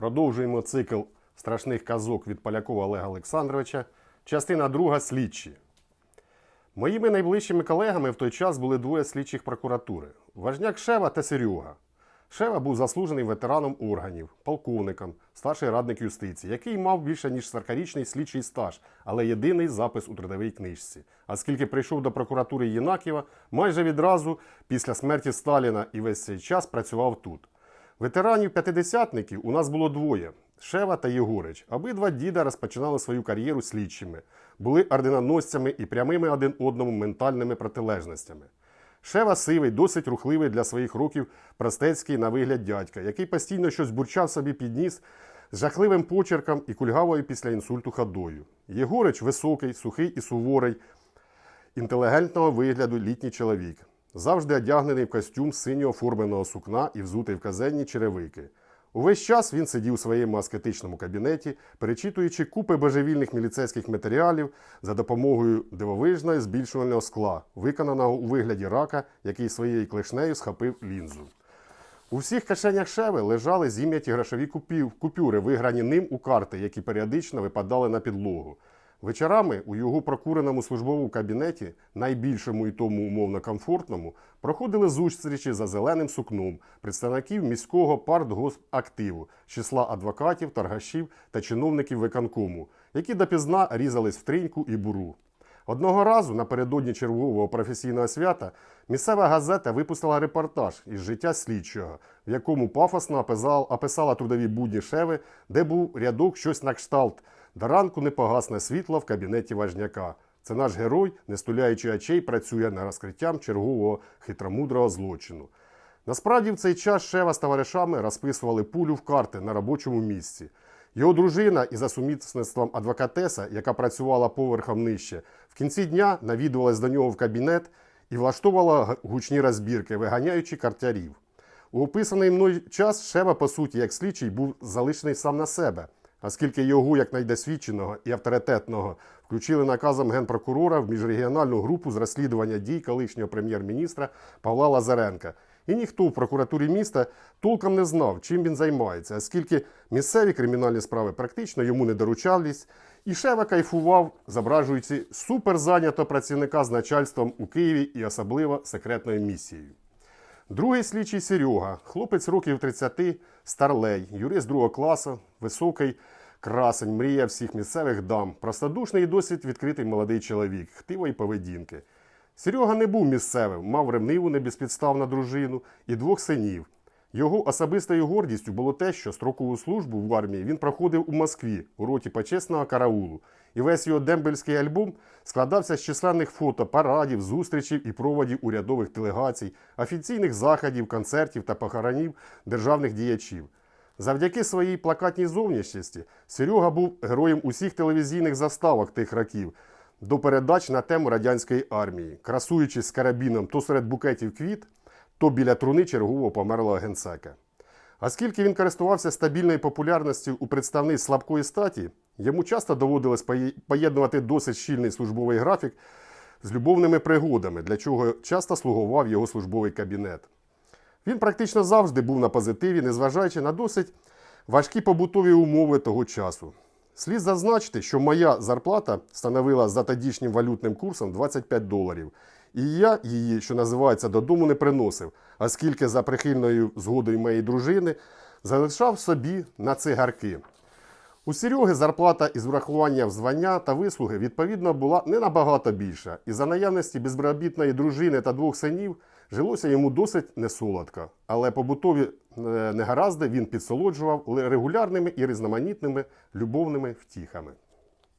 Продовжуємо цикл страшних казок від Полякова Олега Олександровича. Частина друга слідчі. Моїми найближчими колегами в той час були двоє слідчих прокуратури: Важняк Шева та Серега. Шева був заслужений ветераном органів, полковником, старший радник юстиції, який мав більше ніж 40-річний слідчий стаж, але єдиний запис у трудовій книжці. А скільки прийшов до прокуратури Єнаківа, майже відразу після смерті Сталіна і весь цей час працював тут. Ветеранів п'ятидесятників у нас було двоє Шева та Єгорич. Обидва діда розпочинали свою кар'єру слідчими, були орденоносцями і прямими один одному ментальними протилежностями. Шева сивий, досить рухливий для своїх років простецький на вигляд дядька, який постійно щось бурчав собі під ніс з жахливим почерком і кульгавою після інсульту ходою. Єгорич високий, сухий і суворий, інтелігентного вигляду літній чоловік, завжди одягнений в костюм синього форменого сукна і взутий в казенні черевики. Увесь час він сидів у своєму аскетичному кабінеті, перечитуючи купи божевільних міліцейських матеріалів за допомогою дивовижного збільшувального скла, виконаного у вигляді рака, який своєю клешнею схопив лінзу. У всіх кишенях шеви лежали зім'яті грошові купів, купюри, виграні ним у карти, які періодично випадали на підлогу. Вечорами у його прокуреному службовому кабінеті, найбільшому і тому умовно комфортному, проходили зустрічі за зеленим сукном представників міського партгосактиву, числа адвокатів, торгашів та чиновників виконкому, які допізна різались в триньку і буру. Одного разу напередодні чергового професійного свята місцева газета випустила репортаж із життя слідчого, в якому пафосно описала, трудові будні шеви, де був рядок щось на кшталт. До ранку не погасне світло в кабінеті важняка. Це наш герой, не стуляючи очей, працює над розкриттям чергового хитромудрого злочину. Насправді в цей час Шева з товаришами розписували пулю в карти на робочому місці. Його дружина і за сумісництвом адвокатеса, яка працювала поверхом нижче, в кінці дня навідувалась до нього в кабінет і влаштовувала гучні розбірки, виганяючи картярів. У описаний мною час Шева, по суті, як слідчий, був залишений сам на себе, оскільки його, як найдосвідченого і авторитетного, включили наказом генпрокурора в міжрегіональну групу з розслідування дій колишнього прем'єр-міністра Павла Лазаренка. І ніхто в прокуратурі міста толком не знав, чим він займається, оскільки місцеві кримінальні справи практично йому не доручались, і Шева кайфував, зображуючи суперзайнятого працівника з начальством у Києві і особливо секретною місією. Другий слідчий Серега, хлопець років 30, старлей, юрист другого класу, високий, красень, мрія всіх місцевих дам, простодушний і досить відкритий молодий чоловік, хтивої поведінки. Серега не був місцевим, мав ревниву небезпідставну дружину і двох синів. Його особистою гордістю було те, що строкову службу в армії він проходив у Москві у роті почесного караулу. І весь його дембельський альбом складався з численних фото, парадів, зустрічей і проводів урядових делегацій, офіційних заходів, концертів та похоронів державних діячів. Завдяки своїй плакатній зовнішності Серега був героєм усіх телевізійних заставок тих років до передач на тему радянської армії, красуючись з карабіном то серед букетів квіт, то біля труни чергового померлого генсека. Оскільки він користувався стабільною популярністю у представниць слабкої статі, йому часто доводилось поєднувати досить щільний службовий графік з любовними пригодами, для чого часто слугував його службовий кабінет. Він практично завжди був на позитиві, незважаючи на досить важкі побутові умови того часу. Слід зазначити, що моя зарплата становила за тодішнім валютним курсом 25 доларів. І я її, що називається, додому не приносив, оскільки за прихильною згодою моєї дружини залишав собі на цигарки. У Сереги зарплата із врахуванням звання та вислуги відповідно була не набагато більша, і за наявності безробітної дружини та двох синів жилося йому досить несолодко. Але побутові негаразди він підсолоджував регулярними і різноманітними любовними втіхами.